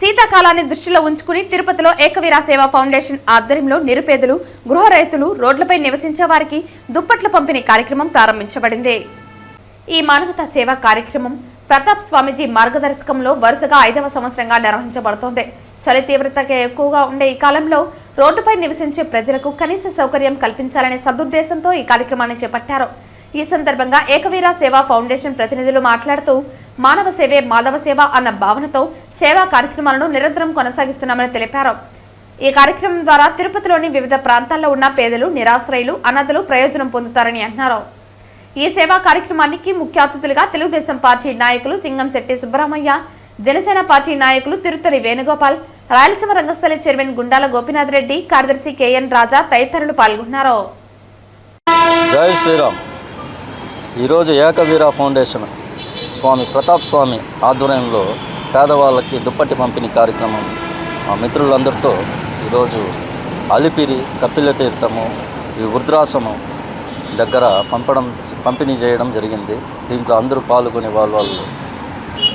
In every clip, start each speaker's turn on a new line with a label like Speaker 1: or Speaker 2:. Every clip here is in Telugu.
Speaker 1: శీతాకాలాన్ని దృష్టిలో ఉంచుకుని తిరుపతిలో ఏకవీర సేవా ఫౌండేషన్ ఆధ్వర్యంలో నిరుపేదలు గృహ రైతులు రోడ్లపై నివసించే వారికి దుప్పట్ల పంపిణీ కార్యక్రమం ప్రారంభించబడింది. ఈ మానవతా సేవా కార్యక్రమం ప్రతాప్ స్వామిజీ మార్గదర్శకంలో వరుసగా ఐదవ సంవత్సరంగా నిర్వహించబడుతోంది. చలి తీవ్రత ఎక్కువగా ఉండే ఈ కాలంలో రోడ్డుపై నివసించే ప్రజలకు కనీస సౌకర్యం కల్పించాలనే సదుద్దేశంతో ఈ కార్యక్రమాన్ని చేపట్టారు. ఈ సందర్భంగా ఏకవీర సేవా ఫౌండేషన్ ప్రతినిధులు మాట్లాడుతూ మానవ సేవే మాధవ సేవ అన్న భావనతో సేవా కార్యక్రమాలను నిరంతరం కొనసాగిస్తున్నామని తెలిపారు. ఈ కార్యక్రమం ద్వారా తిరుపతిలోని వివిధ ప్రాంతాల్లో ఉన్న పేదలు నిరాశ్రయులు అనాథలు ప్రయోజనం పొందుతారని అన్నారు ఈ సేవా కార్యక్రమానికి ముఖ్య అతిథులుగా తెలుగుదేశం పార్టీ నాయకులు సింగంశెట్టి సుబ్రహ్మయ్య జనసేన పార్టీ నాయకులు తిరుత్తని వేణుగోపాల్ రాయలసీమ రంగస్థలి చైర్మన్ గుండాల గోపీనాథ్ రెడ్డి కార్యదర్శి కేఎన్ రాజా తదితరులు పాల్గొన్నారు.
Speaker 2: జై శ్రీరామ్. ఈరోజు ఏకవీర ఫౌండేషన్ స్వామి ప్రతాప్ స్వామి ఆధ్వర్యంలో పేదవాళ్ళకి దుప్పటి పంపిణీ కార్యక్రమం. మా మిత్రులందరితో ఈరోజు అలిపిరి కపిల తీర్థము ఈ వృద్ధాశ్రమం దగ్గర పంపడం పంపిణీ చేయడం జరిగింది. దీంట్లో అందరూ పాల్గొని వాళ్ళ వాళ్ళు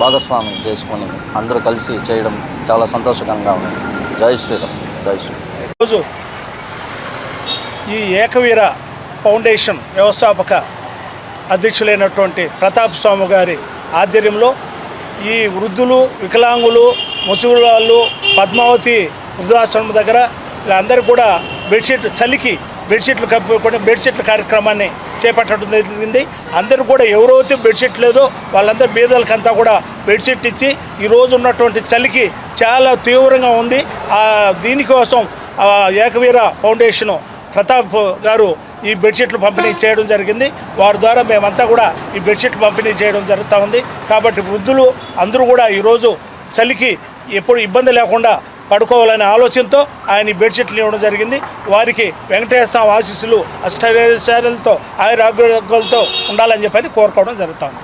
Speaker 2: భాగస్వామి చేసుకొని అందరూ కలిసి చేయడం చాలా సంతోషకరంగా ఉంది. జై శ్రీరామ్ జై శ్రీరామ్.
Speaker 3: ఈరోజు ఈ ఏకవీర ఫౌండేషన్ వ్యవస్థాపక అధ్యక్షులైనటువంటి ప్రతాప్ స్వామి గారి ఆధ్వర్యంలో ఈ వృద్ధులు వికలాంగులు ముసలి పద్మావతి వృద్ధాశ్రమం దగ్గర వీళ్ళందరూ కూడా బెడ్షీట్ చలికి బెడ్షీట్లు కప్పుకొని బెడ్షీట్ల కార్యక్రమాన్ని చేపట్టడం జరిగింది. అందరూ కూడా ఎవరైతే బెడ్షీట్ లేదో వాళ్ళందరూ బీదలకంతా కూడా బెడ్షీట్ ఇచ్చి ఈరోజు ఉన్నటువంటి చలికి చాలా తీవ్రంగా ఉంది. దీనికోసం ఏకవీర ఫౌండేషను ప్రతాప్ గారు ఈ బెడ్షీట్లు పంపిణీ చేయడం జరిగింది. వారి ద్వారా మేమంతా కూడా ఈ బెడ్షీట్లు పంపిణీ చేయడం జరుగుతూ ఉంది. కాబట్టి వృద్ధులు అందరూ కూడా ఈరోజు చలికి ఎప్పుడు ఇబ్బంది లేకుండా పడుకోవాలనే ఆలోచనతో ఆయన ఈ బెడ్షీట్లు ఇవ్వడం జరిగింది. వారికి వెంకటేశ్వర ఆశీస్సులు అష్టైశ్వర్యాలతో ఆయురారోగ్యాలతో ఉండాలని చెప్పని కోరుకోవడం జరుగుతుంది